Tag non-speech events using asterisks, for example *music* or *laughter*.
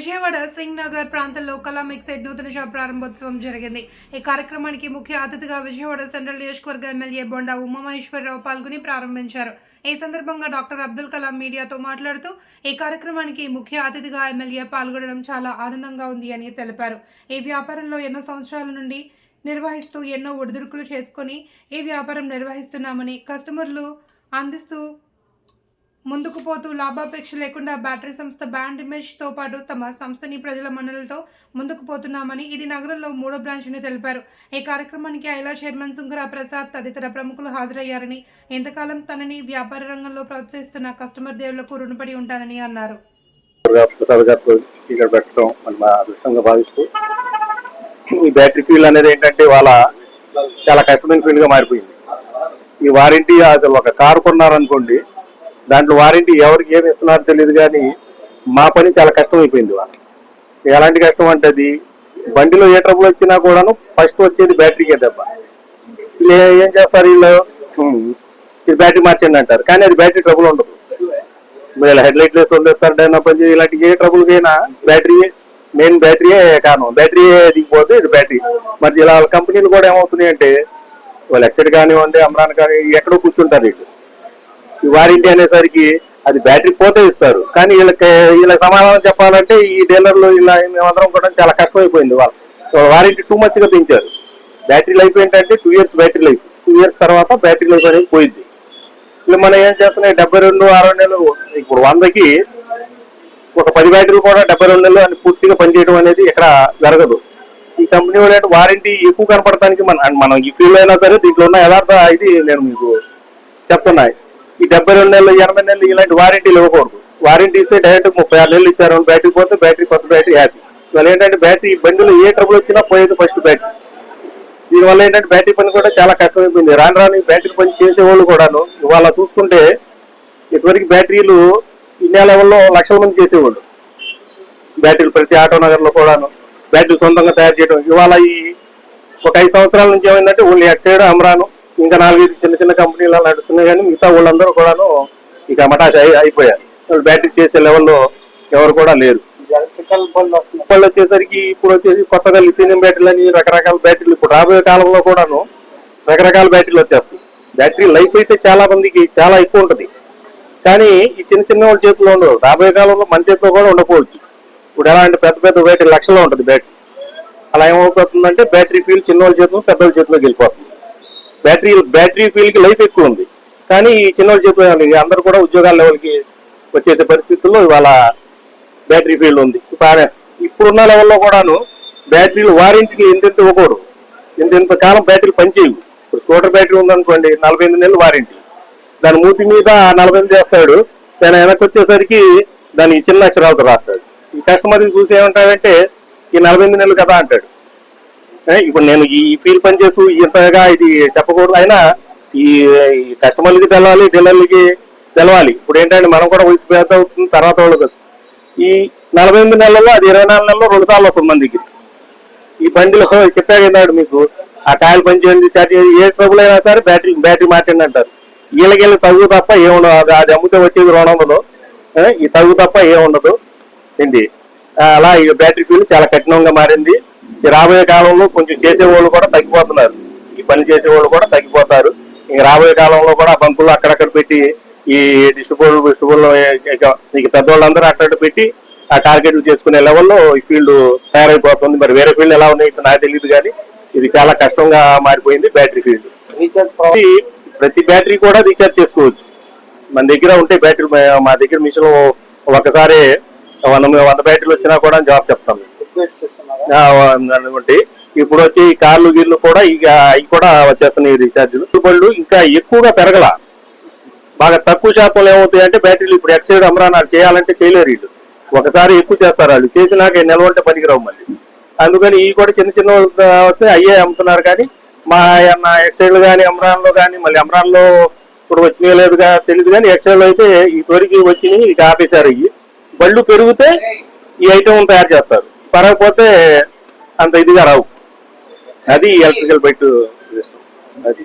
విజయవాడ సింగ్ నగర్ ప్రాంతంలో కలాం ఎక్సైడ్ నూతన షాప్ ప్రారంభోత్సవం జరిగింది. ఈ కార్యక్రమానికి ముఖ్య అతిథిగా విజయవాడ సెంట్రల్ నియోజకవర్గ ఎమ్మెల్యే బొండా ఉమామహేశ్వరరావు పాల్గొని ప్రారంభించారు. ఈ సందర్భంగా డాక్టర్ అబ్దుల్ కలాం మీడియాతో మాట్లాడుతూ ఈ కార్యక్రమానికి ముఖ్య అతిథిగా ఎమ్మెల్యే పాల్గొనడం చాలా ఆనందంగా ఉంది అని తెలిపారు. ఈ వ్యాపారంలో ఎన్నో సంవత్సరాల నుండి నిర్వహిస్తూ ఎన్నో ఒడిదుడుకులు చేసుకొని ఈ వ్యాపారం నిర్వహిస్తున్నామని కస్టమర్లు అందిస్తూ ముందుకు పోతూ లాభాపేక్ష లేకుండా బ్యాటరీ సంస్థ బ్యాండ్ ఇమేజ్తో పాటు తమ సంస్థని ప్రజల మన్ననలతో ముందుకు పోతున్నామని ఇది నగరంలో మూడో బ్రాంచ్ని తెలిపారు. ఈ కార్యక్రమానికి ఐలా చైర్మన్ సుంకర ప్రసాద్ తదితర ప్రముఖులు హాజరయ్యారని ఇంతకాలం తనని వ్యాపార రంగంలో ప్రోత్సహిస్తున్న కస్టమర్ దేవులకు రుణపడి ఉంటానని అన్నారు. ప్రసాద్ గారితో ఇక్కడ పెట్టడం అదృష్టంగా భావిస్తూ ఈ బ్యాటరీ ఫీల్ అనేది ఏంటంటే వాళ్ళ చాలా కష్టమైన ఫీల్డ్గా మారిపోయింది. ఈ వారంటీ అసలు ఒక కారు కొన్నారనుకోండి దాంట్లో వారంటీ ఎవరికి ఏమి ఇస్తున్నారో తెలియదు కానీ మా పని చాలా కష్టం అయిపోయింది వాళ్ళ ఎలాంటి కష్టం అంటే అది బండిలో ఏ ట్రబుల్ వచ్చినా కూడాను ఫస్ట్ వచ్చేది బ్యాటరీకే దెబ్బ. ఏం చేస్తారు వీళ్ళు? ఇది బ్యాటరీ మార్చండి అంటారు. కానీ అది బ్యాటరీ ట్రబుల్ ఉండదు. మీరు హెడ్ లైట్ వేసి వదిలేస్తారు డైనా పని ఇలాంటి ఏ ట్రబుల్ బ్యాటరీ మెయిన్ బ్యాటరీయే కారణం. బ్యాటరీ దిగిపోతే ఇది బ్యాటరీ మరి ఇలా వాళ్ళ కంపెనీలు కూడా ఏమవుతున్నాయి అంటే వాళ్ళు ఎక్సైడ్ కానివ్వండి అమ్రాన్ కానీ ఎక్కడో కూర్చుంటారు వీళ్ళు. వారంటీ అనేసరికి అది బ్యాటరీ పోతే ఇస్తారు. కానీ వీళ్ళకి వీళ్ళ సమాధానం చెప్పాలంటే ఈ డీలర్లు ఇలా మేమందరం కూడా చాలా కష్టమైపోయింది వాళ్ళు. వారంటీ టూ మచ్ పెంచారు. బ్యాటరీ లైఫ్ ఏంటంటే two years battery life. Two years తర్వాత బ్యాటరీ లైఫ్ అనేది పోయింది. ఇలా మనం ఏం చేస్తున్నాయి? డెబ్బై రెండు అరవై నెలలు ఇప్పుడు వందకి ఒక పది బ్యాటరీలు కూడా డెబ్బై రెండు నెలలు అని పూర్తిగా పనిచేయడం అనేది ఇక్కడ జరగదు. ఈ కంపెనీ వాళ్ళు వారంటీ ఎక్కువ కనపడటానికి మన మనం ఈ ఫీల్డ్ అయినా సరే దీంట్లో ఉన్న యథార్థ ఇది నేను మీకు చెప్తున్నాయి ఈ డెబ్బై రెండు నెలలు ఎనభై నెలలు ఇలాంటి వారంటీలు ఇవ్వకూడదు. వారంటీ ఇస్తే డైరెక్ట్ ముప్పై ఆరు నెలలు ఇచ్చారు బ్యాటరీ పోతే బ్యాటరీ కొత్త బ్యాటరీ హ్యాపీ ఇవాళ ఏంటంటే బ్యాటరీ బండిలో ఏ ట్రబుల్ వచ్చినా పోయేది ఫస్ట్ బ్యాటరీ దీనివల్ల ఏంటంటే బ్యాటరీ పని కూడా చాలా కష్టమైపోయింది. రాను రాను బ్యాటరీ పని చేసేవాళ్ళు కూడాను ఇవాళ చూసుకుంటే ఇటువరకు బ్యాటరీలు ఇండియా లెవెల్లో లక్షల మంది చేసేవాళ్ళు. బ్యాటరీలు ప్రతి ఆటో నగర్లో కూడాను బ్యాటరీ సొంతంగా తయారు చేయడం. ఇవాళ ఈ ఒక ఐదు సంవత్సరాల నుంచి ఏమైందంటే ఓన్లీ అటు సైడ్ అమరాను ఇంకా నాలుగైదు చిన్న చిన్న కంపెనీలు అలా నడుస్తున్నాయి కానీ మిగతా వాళ్ళందరూ కూడాను ఇక మటాష్ అయి అయిపోయారు. వాళ్ళు బ్యాటరీ చేసే లెవెల్లో ఎవరు కూడా లేరు. ఎలక్ట్రికల్ వచ్చేసరికి ఇప్పుడు వచ్చేసి కొత్తగా లిథియం బ్యాటరీలు అని రకరకాల బ్యాటరీలు ఇప్పుడు రాబోయే కాలంలో కూడాను రకరకాల బ్యాటరీలు వచ్చేస్తాయి బ్యాటరీ లైఫ్ అయితే చాలా మందికి చాలా ఎక్కువ ఉంటది. కానీ ఈ చిన్న చిన్న వాళ్ళ చేతిలో ఉండదు. రాబోయే కాలంలో మన చేతిలో కూడా ఉండకపోవచ్చు. ఇప్పుడు ఎలా అంటే పెద్ద పెద్ద బ్యాటరీ లక్షల్లో ఉంటుంది బ్యాటరీ. అలా ఏమవుతుందంటే బ్యాటరీ ఫీల్ చిన్న వాళ్ళ చేతిలో పెద్ద వాళ్ళ చేతిలోకి వెళ్ళిపోతుంది. బ్యాటరీ బ్యాటరీ ఫీల్కి లైఫ్ ఎక్కువ ఉంది. కానీ ఈ చిన్న వాళ్ళ అందరూ కూడా ఉద్యోగాల లెవెల్కి వచ్చేసే పరిస్థితుల్లో ఇవాళ బ్యాటరీ ఫీల్డ్ ఉంది. ఇప్పుడు ఇప్పుడున్న లెవెల్లో కూడాను బ్యాటరీలు వారంటీకి ఎంతెంత ఇవ్వకూడదు. ఇంతెంత కాలం బ్యాటరీలు పనిచేయవు. ఇప్పుడు స్కూటర్ బ్యాటరీ ఉందనుకోండి నలభై ఎనిమిది నెలలు వారంటీ. దాని మూతి మీద నలభై ఎనిమిది చేస్తాడు దాని వెనక్కి వచ్చేసరికి దాని చిన్న అక్షరాలతో రాస్తాడు. ఈ కస్టమర్ చూసి ఏమంటాడంటే ఈ నలభై ఎనిమిది నెలలు కదా అంటాడు. ఇప్పుడు నేను ఈ ఫీల్డ్ పని చేస్తూ ఇంతగా ఇది చెప్పకూడదు. అయినా ఈ కస్టమర్లకి తెలవాలి డీలర్లకి తెలవాలి. ఇప్పుడు ఏంటంటే మనం కూడా వయసు పేద అవుతుంది తర్వాత వాళ్ళు ఈ నలభై ఎనిమిది నెలల్లో అది ఇరవై నాలుగు నెలల్లో రెండు సార్లు వస్తుంది మన దగ్గరికి. ఈ బండిలో *laughs* చెప్పాడు కదాడు మీకు ఆ కాయలు పనిచేయండి చాటి ఏ ట్రబుల్ అయినా సరే బ్యాటరీ బ్యాటరీ మార్చండి అంటారు. వీళ్ళకి వెళ్ళి తగ్గు తప్ప ఏముండదు అది అది అమ్మితే వచ్చేది రెండు వందలు. ఈ తగ్గు తప్ప ఏముండదు ఏంటి అలా ఈ బ్యాటరీ ఫీల్ చాలా కఠినంగా మారింది. రాబోయే కాలంలో కొంచెం చేసేవాళ్ళు కూడా తగ్గిపోతున్నారు. ఈ పని చేసేవాళ్ళు కూడా తగ్గిపోతారు. ఇంక రాబోయే కాలంలో కూడా బంకులు అక్కడక్కడ పెట్టి ఈ డిస్ట్రిబ్యూటర్ డిస్ట్రిబ్యూటర్ మీకు పెద్దవాళ్ళందరూ అక్కడ పెట్టి ఆ టార్గెట్లు చేసుకునే లెవెల్లో ఈ ఫీల్డ్ తయారైపోతుంది. మరి వేరే ఫీల్డ్ ఎలా ఉన్నాయి నాకు తెలియదు కానీ ఇది చాలా కష్టంగా మారిపోయింది బ్యాటరీ ఫీల్డ్. రీఛార్జ్ ప్రతి బ్యాటరీ కూడా రీఛార్జ్ చేసుకోవచ్చు. మన దగ్గర ఉంటే బ్యాటరీ మా దగ్గర మిషన్ ఒకసారి వంద వంద బ్యాటరీలు వచ్చినా కూడా జాబ్ చెప్తాం. అనుకోండి ఇప్పుడు వచ్చి ఈ కార్లు గీర్లు కూడా ఇక అవి కూడా వచ్చేస్తున్నాయి రీఛార్జ్లు. బళ్ళు ఇంకా ఎక్కువగా పెరగల. బాగా తక్కువ శాతంలో ఏమవుతాయి అంటే బ్యాటరీలు ఇప్పుడు ఎక్సైడ్ అమరానాలు చేయాలంటే చేయలేరు వీళ్ళు. ఒకసారి ఎక్కువ చేస్తారు వాళ్ళు. చేసినాక నిల్వ ఉంటే పనికిరావు మళ్ళీ. అందుకని ఇవి కూడా చిన్న చిన్న వస్తే అయ్యే అమ్ముతున్నారు కానీ మా మా ఎక్సైడ్ కానీ అమరాన్లో కానీ మళ్ళీ అమరాన్లో ఇప్పుడు వచ్చినాయో లేదుగా తెలియదు కానీ ఎక్సైడ్లు అయితే ఈ తొరికి వచ్చినాయి ఇక ఆపేశారు ఇవి. బళ్ళు పెరిగితే ఈ ఐటమ్ తయారు చేస్తారు. పరగపోతే అంత ఇదిగా రావు. అది ఎలక్ట్రికల్ బైక్ అది.